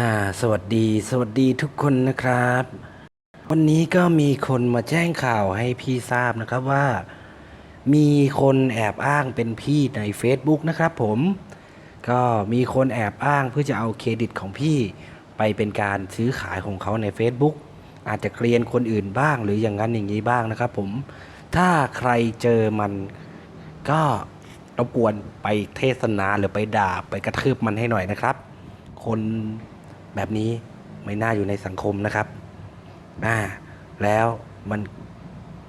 อ่าสวัสดีสวัสดีทุกคนนะครับ วันนี้ก็มีคนมาแจ้งข่าวให้พี่ทราบนะครับว่า มีคนแอบอ้างเป็นพี่ใน Facebook นะครับผมก็มีคนแอบอ้างเพื่อจะเอาเครดิตของพี่ไปเป็นการซื้อขายของเขาใน Facebook อาจจะเกลียนคนอื่นบ้างหรืออย่างนั้นอย่างนี้บ้างนะครับผมถ้าใครเจอมันก็รบกวนไปเทศนาหรือไปด่าไปกระทืบมันให้หน่อยนะครับ คน แบบนี้ไม่น่าอยู่ในสังคมนะครับอ่าแล้วมัน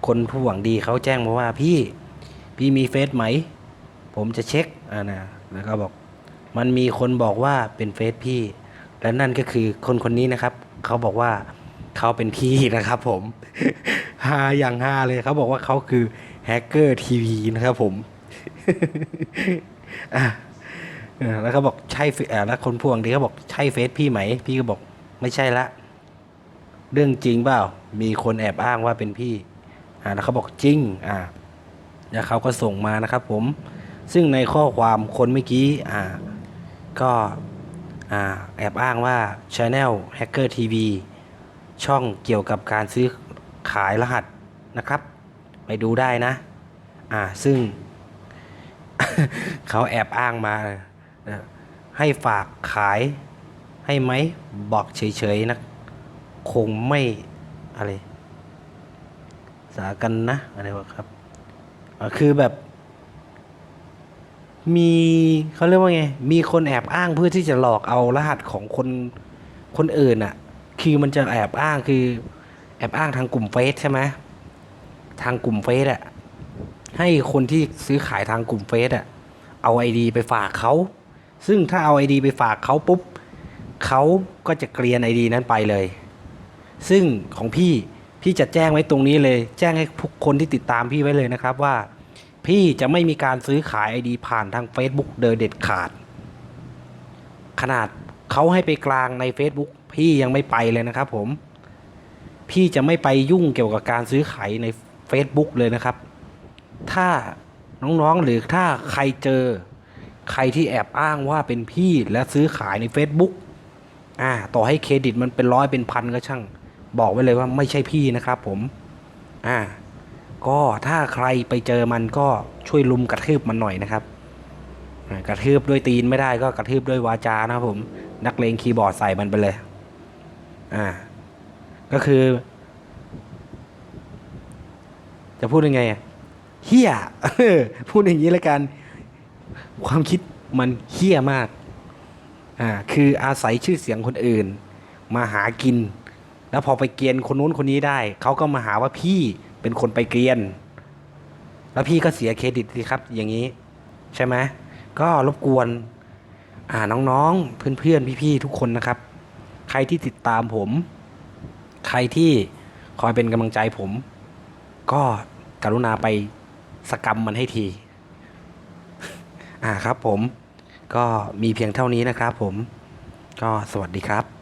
คนผู้หวังดีเขาแจ้งมาว่าพี่พี่มีเฟซไหม ผมจะเช็คอ่านะแล้วก็บอก มันมีคนบอกว่าเป็นเฟซพี่ และนั่นก็คือคนคนนี้นะครับ เขาบอกว่าเขาเป็นพี่นะครับผมฮาอย่างฮาเลยเขาบอกว่าเขาคือแฮกเกอร์ทีวีนะครับผมอะ แล้วเขาบอกใช่เฟซอ่าแล้วคนพวงดีเขาบอกใช่เฟซพี่ไหม พี่ก็บอกไม่ใช่ละ เรื่องจริงเปล่า มีคนแอบอ้างว่าเป็นพี่ อ่าแล้วเขาบอกจริง อ่าแล้วเขาก็ส่งมานะครับ ผม ซึ่งในข้อความคนเมื่อกี้ อ่า ก็อ่าแอบอ้างว่า Channel Hacker TV ช่องเกี่ยวกับการซื้อขายรหัสนะครับ ไปดูได้นะ อ่า ซึ่งเขาแอบอ้างมา เออให้ฝากขายให้ไหมบอกเฉยๆนะ คงไม่อะไร สากันนะอะไรวะครับคือแบบ มีเขาเรียกว่าไง มีคนแอบอ้างเพื่อที่จะหลอกเอารหัสของคนคนอื่นอะ่ะ คือมันจะแอบอ้างคือ แอบอ้างทางกลุ่มเฟซใช่ไหมทางกลุ่มเฟซอะให้คนที่ซื้อขายทางกลุ่มเฟซอะเอาไอดีไปฝากเขา ซึ่งถ้าเอาไอดีไปฝากเขาปุ๊บเขาก็จะเกลียนไอดีนั้นไปเลย ซึ่งของพี่พี่จะแจ้งไว้ตรงนี้เลย แจ้งให้ทุกคนที่ติดตามพี่ไว้เลยนะครับว่า พี่จะไม่มีการซื้อขายไอดีผ่านทาง Facebook โดยเด็ดขาด ขนาดเขาให้ไปกลางใน Facebook พี่ยังไม่ไปเลยนะครับผม พี่จะไม่ไปยุ่งเกี่ยวกับการซื้อขายใน Facebook เลยนะครับ ถ้าน้องๆหรือถ้าใครเจอ ใครที่แอบอ้างว่าเป็นพี่และซื้อขายใน Facebook อ่าต่อให้เครดิตมันเป็นร้อยเป็นพันก็ช่าง บอกไว้เลยว่าไม่ใช่พี่นะครับผมอ่าก็ถ้าใครไปเจอมันก็ช่วยลุมกระทืบมันหน่อยนะครับกระทืบด้วยตีนไม่ได้ก็กระทืบด้วยวาจานะครับผมนักเลงคีย์บอร์ดใส่มันไปเลยอ่าก็คือ จะพูดยังไงเฮี้ยพูดอย่างนี้แล้วกัน ความคิดมันเฮี้ยมากอ่าคืออาศัยชื่อเสียงคนอื่น มาหากิน แล้วพอไปเกรียนคนนู้นคนนี้ได้ เขาก็มาหาว่าพี่เป็นคนไปเกรียน แล้วพี่ก็เสียเครดิตสิครับอย่างนี้ ใช่ไหมก็รบกวนอ่าน้องๆ เพื่อนๆ พี่ๆ ทุกคนนะครับ ใครที่ติดตามผม ใครที่คอยเป็นกำลังใจผม ก็กรุณาไปสกรรมมันให้ที อ่าครับผมก็มีเพียงเท่านี้นะครับผมก็สวัสดีครับ